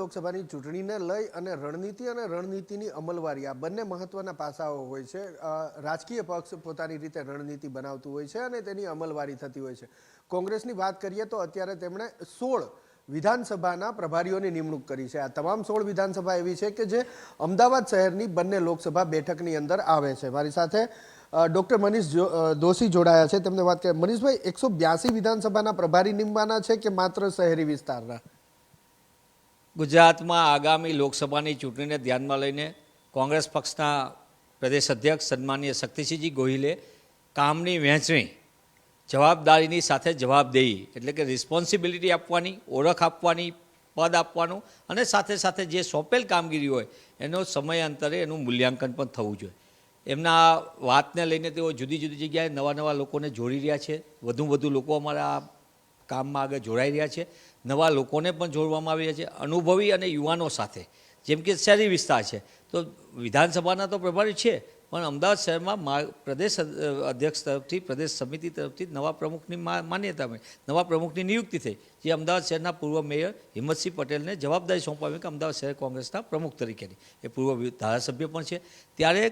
લોકસભાની ચૂંટણીને લઈ અને રણનીતિ અને રણનીતિની અમલવારી, આ બંને મહત્વના પાસાઓ હોય છે. રાજકીય પક્ષ પોતાની રીતે રણનીતિ બનાવતું હોય છે અને તેની અમલવારી થતી હોય છે. કોંગ્રેસની વાત કરીએ તો અત્યારે તેમણે સોળ વિધાનસભાના પ્રભારીઓની નિમણૂક કરી છે. આ તમામ સોળ વિધાનસભા એવી છે કે જે અમદાવાદ શહેરની બંને લોકસભા બેઠકની અંદર આવે છે. મારી સાથે ડૉક્ટર મનીષ દોશી જોડાયા છે. તેમને વાત કરીએ. મનીષભાઈ, એકસો બ્યાસી વિધાનસભાના પ્રભારી નિમવાના છે કે માત્ર શહેરી વિસ્તારના? ગુજરાતમાં આગામી લોકસભાની ચૂંટણીને ધ્યાનમાં લઈને કોંગ્રેસ પક્ષના પ્રદેશ અધ્યક્ષ સન્માનીય શક્તિસિંહજી ગોહિલે કામની વહેંચણી, જવાબદારીની સાથે જવાબદેહી, એટલે કે રિસ્પોન્સિબિલિટી આપવાની, ઓળખ આપવાની, પદ આપવાનું અને સાથે સાથે જે સોંપેલ કામગીરી હોય એનો સમયાંતરે એનું મૂલ્યાંકન પણ થવું જોઈએ. એમના વાતને લઈને તેઓ જુદી જુદી જગ્યાએ નવા નવા લોકોને જોડી રહ્યા છે. વધુ વધુ લોકો અમારા કામમાં આગળ જોડાઈ રહ્યા છે. નવા લોકોને પણ જોડવામાં આવી રહ્યા છે. અનુભવી અને યુવાનો સાથે. જેમ કે શહેરી વિસ્તાર છે. તો વિધાનસભાના તો પ્રભારી છે, પણ અમદાવાદ શહેરમાં પ્રદેશ અધ્યક્ષ તરફથી, પ્રદેશ સમિતિ તરફથી નવા પ્રમુખની માન્યતા મળી. નવા પ્રમુખની નિયુક્તિ થઈ, જે અમદાવાદ શહેરના પૂર્વ મેયર હિંમતસિંહ પટેલને જવાબદારી સોંપાવી કે અમદાવાદ શહેર કોંગ્રેસના પ્રમુખ તરીકેની. એ પૂર્વ ધારાસભ્ય પણ છે. ત્યારે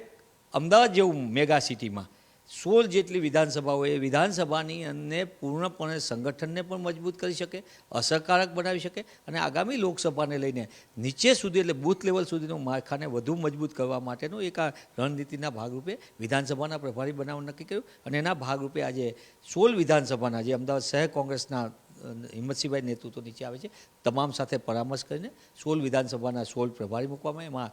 અમદાવાદ જેવું મેગા સિટીમાં સોળ જેટલી વિધાનસભાઓ એ વિધાનસભાની અને પૂર્ણપણે સંગઠનને પણ મજબૂત કરી શકે, અસરકારક બનાવી શકે અને આગામી લોકસભાને લઈને નીચે સુધી એટલે બૂથ લેવલ સુધીનું માળખાને વધુ મજબૂત કરવા માટેનું એક આ રણનીતિના ભાગરૂપે વિધાનસભાના પ્રભારી બનાવવાનું નક્કી કર્યું. અને એના ભાગરૂપે આજે સોળ વિધાનસભાના જે અમદાવાદ શહેર કોંગ્રેસના હિંમતસિંહભાઈ નેતૃત્વ નીચે આવે છે, તમામ સાથે પરામર્શ કરીને સોળ વિધાનસભાના સોળ પ્રભારી મૂકવામાં એમાં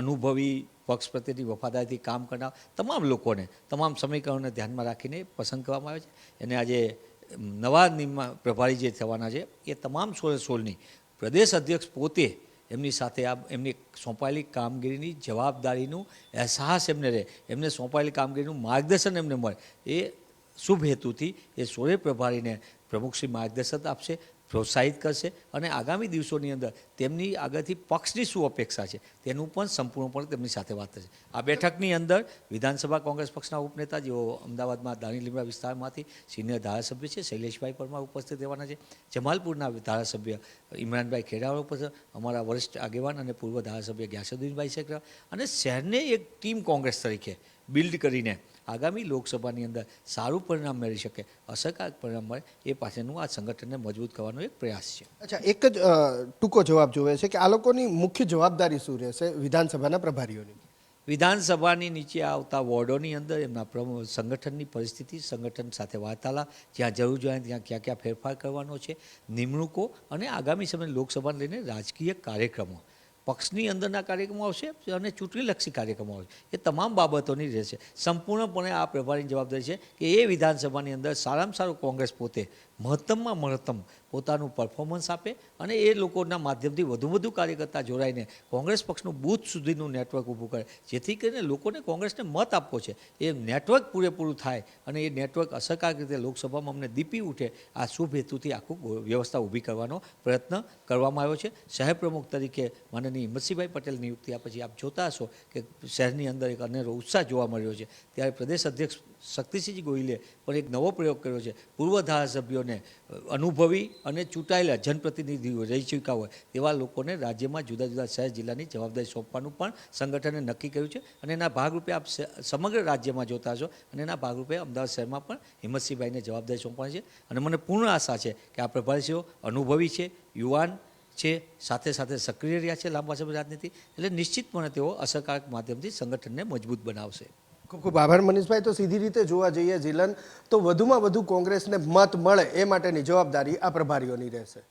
અનુભવી પક્ષ પ્રત્યેની વફાદારીથી કામ કરનાર તમામ લોકોને, તમામ સમીકરણોને ધ્યાનમાં રાખીને પસંદ કરવામાં આવે છે. અને આજે નવા નિમા પ્રભારી જે થવાના છે, એ તમામ સોળે સોળની પ્રદેશ અધ્યક્ષ પોતે એમની સાથે આ, એમની સોંપાયેલી કામગીરીની જવાબદારીનું અહેસાસ એમને રહે. એમને સોંપાયેલી કામગીરીનું માર્ગદર્શન એમને મળે. એ શુભ હેતુથી એ સોળે પ્રભારીને પ્રમુખશ્રી માર્ગદર્શન આપશે. પ્રોત્સાહિત કરશે અને આગામી દિવસોની અંદર તેમની આગળથી પક્ષની શું અપેક્ષા છે તેનું પણ સંપૂર્ણપણે તેમની સાથે વાત થશે. આ બેઠકની અંદર વિધાનસભા કોંગ્રેસ પક્ષના ઉપનેતા જેઓ અમદાવાદમાં દાણી લીમડા વિસ્તારમાંથી સિનિયર ધારાસભ્ય છે, શૈલેષભાઈ પરમાર ઉપસ્થિત રહેવાના છે. જમાલપુરના ધારાસભ્ય ઇમરાનભાઈ ખેડાવાળા ઉપસ્થિત અમારા વરિષ્ઠ આગેવાન અને પૂર્વ ધારાસભ્ય ગ્યાસુદ્દીનભાઈ શેખરા અને શહેરને એક ટીમ કોંગ્રેસ તરીકે બિલ્ડ કરીને આગામી લોકસભાની અંદર સારું પરિણામ મેળવી શકે અસરકારક પરિણામ મળે એ પાસેનું આ સંગઠનને મજબૂત કરવાનો એક પ્રયાસ છે. અચ્છા એક જ ટૂંકો જવાબ જોવે છે કે આ લોકોની મુખ્ય જવાબદારી શું રહેશે વિધાનસભાના પ્રભારીઓની? વિધાનસભાની નીચે આવતા વોર્ડોની અંદર એમના સંગઠનની પરિસ્થિતિ સંગઠન સાથે વાર્તાલાપ જ્યાં જરૂર જોઈએ ત્યાં ક્યાં ક્યાં ફેરફાર કરવાનો છે નિમણૂકો અને આગામી સમયે લોકસભાને લઈને રાજકીય કાર્યક્રમો. પક્ષની અંદરના કાર્યક્રમો આવશે અને ચૂંટણીલક્ષી કાર્યક્રમો આવશે. એ તમામ બાબતોની રહેશે. સંપૂર્ણપણે આ પ્રભારીની જવાબદારી છે કે એ વિધાનસભાની અંદર સારામાં સારું કોંગ્રેસ પોતે મહત્તમમાં મહત્તમ પોતાનું પરફોર્મન્સ આપે અને એ લોકોના માધ્યમથી વધુ વધુ કાર્યકર્તા જોડાઈને કોંગ્રેસ પક્ષનું બૂથ સુધીનું નેટવર્ક ઊભું કરે. જેથી કરીને લોકોને કોંગ્રેસને મત આપવો છે. એ નેટવર્ક પૂરેપૂરું થાય અને એ નેટવર્ક અસરકારક રીતે લોકસભામાં અમને દીપી ઉઠે, આ શુભ હેતુથી આખું વ્યવસ્થા ઊભી કરવાનો પ્રયત્ન કરવામાં આવ્યો છે. શહેર પ્રમુખ તરીકે માનનીય હિંમતસિંહભાઈ પટેલ નિયુક્તિ પછી આપ જોતા હશો કે શહેરની અંદર એક અનેરો ઉત્સાહ જોવા મળ્યો છે. ત્યારે પ્રદેશ અધ્યક્ષ શક્તિસિંહજી ગોહિલે પણ એક નવો પ્રયોગ કર્યો છે. પૂર્વ ધારાસભ્યોને અનુભવી અને ચૂંટાયેલા જનપ્રતિનિધિઓ રહી ચૂક્યા હોય તેવા લોકોને રાજ્યમાં જુદા જુદા શહેર જિલ્લાની જવાબદારી સોંપવાનું પણ સંગઠને નક્કી કર્યું છે. અને એના ભાગરૂપે આપ સમગ્ર રાજ્યમાં જોતા છો અને એના ભાગરૂપે અમદાવાદ શહેરમાં પણ હિંમતસિંહભાઈને જવાબદારી સોંપવાની છે. અને મને પૂર્ણ આશા છે કે આ પ્રભારીઓ અનુભવી છે, યુવાન છે, સાથે સાથે સક્રિય રહ્યા છે લાંબા સમય રાજનીતિ, એટલે નિશ્ચિતપણે તેઓ અસરકારક માધ્યમથી સંગઠનને મજબૂત બનાવશે. ખૂબ ખૂબ આભાર મનીષભાઈ. તો સીધી રીતે જોવા જઈએ જીલન તો વધુમાં વધુ કોંગ્રેસને મત મળે એ માટેની જવાબદારી આ પ્રભારીઓની રહેશે.